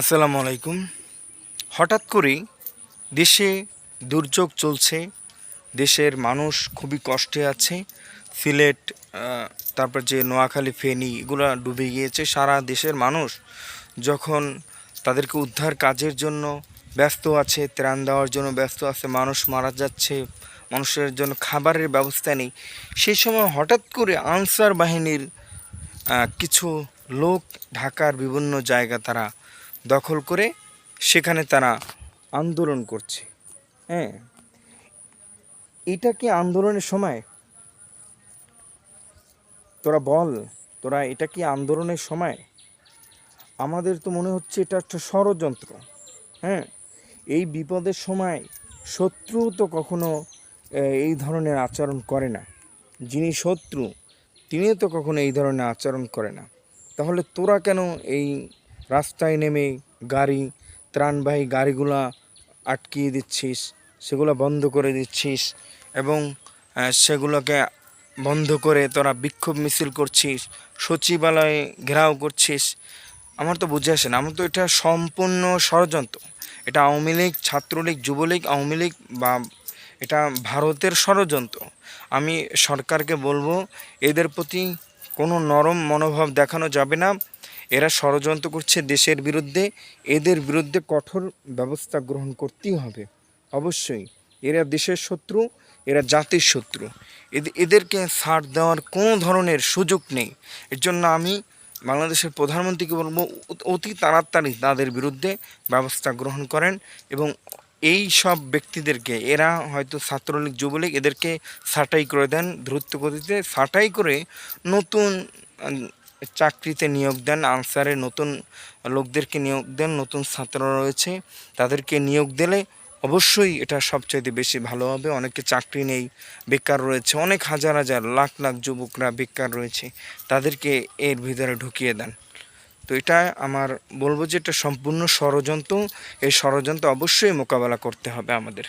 আসসালামু আলাইকুম। হঠাৎ করেই দেশে দুর্যোগ চলছে, দেশের মানুষ খুবই কষ্টে আছে, সিলেট তারপর যে নোয়াখালী, ফেনী, এগুলো ডুবে গিয়েছে, সারা দেশের মানুষ যখন তাদেরকে উদ্ধার কাজের জন্য ব্যস্ত আছে, ত্রাণ দেওয়ার জন্য ব্যস্ত আছে, মানুষ মারা যাচ্ছে, মানুষের জন্য খাবারের ব্যবস্থা নেই, সেই সময় হঠাৎ করে আনসার বাহিনীর কিছু লোক ঢাকার বিভিন্ন জায়গা তারা দখল করে সেখানে তারা আন্দোলন করছে। হ্যাঁ? এটা কি আন্দোলনের সময়? তোরা বল, তোরা এটা কি আন্দোলনের সময়? আমাদের তো মনে হচ্ছে এটা একটা ষড়যন্ত্র। হ্যাঁ? এই বিপদের সময় শত্রু তো কখনো এই ধরনের আচরণ করে না। যিনি শত্রু, তিনিও তো কখনো এই ধরনের আচরণ করে না। তাহলে তোরা কেন এই রাস্তায় নেমে গাড়ি, ত্রাণবাহী গাড়িগুলা আটকিয়ে দিচ্ছিস, সেগুলো বন্ধ করে দিচ্ছিস এবং সেগুলোকে বন্ধ করে তোরা বিক্ষোভ মিছিল করছিস, সচিবালয়ে ঘেরাও করছিস। আমার তো বুঝে আসে না, আমার তো এটা সম্পূর্ণ ষড়যন্ত্র। এটা আওয়ামী লীগ, ছাত্রলীগ, যুবলীগ, আওয়ামী লীগ বা এটা ভারতের ষড়যন্ত্র। আমি সরকারকে বলব, এদের প্রতি কোনো নরম মনোভাব দেখানো যাবে না। এরা ষড়যন্ত্র করছে দেশের বিরুদ্ধে, এদের বিরুদ্ধে কঠোর ব্যবস্থা গ্রহণ করতেই হবে। অবশ্যই, এরা দেশের শত্রু, এরা জাতির শত্রু। এদ- এদেরকে ছাড় দেওয়ার কোনো ধরনের সুযোগ নেই। এর জন্য আমি বাংলাদেশের প্রধানমন্ত্রীকে বলব অতি তাড়াতাড়ি তাদের বিরুদ্ধে ব্যবস্থা গ্রহণ করেন এবং এই সব ব্যক্তিদেরকে, এরা হয়তো ছাত্রলীগ, যুবলীগ, এদেরকে ছাঁটাই করে দেন দ্রুত গতিতে ছাঁটাই করে নতুন চাকরিতে নিয়োগ দেন, আনসারে নতুন লোকদেরকে নিয়োগ দেন, নতুন ছাত্ররা রয়েছে, তাদেরকে নিয়োগ দিলে অবশ্যই এটা সবচাইতে বেশি ভালো হবে। অনেকে চাকরি নেই, বেকার রয়েছে, অনেক হাজার হাজার, লাখ লাখ যুবকরা বেকার রয়েছে, তাদেরকে এর ভিতরে ঢুকিয়ে দেন। তো এটা আমার বলব যে এটা সম্পূর্ণ ষড়যন্ত্র, এই ষড়যন্ত্র অবশ্যই মোকাবেলা করতে হবে আমাদের।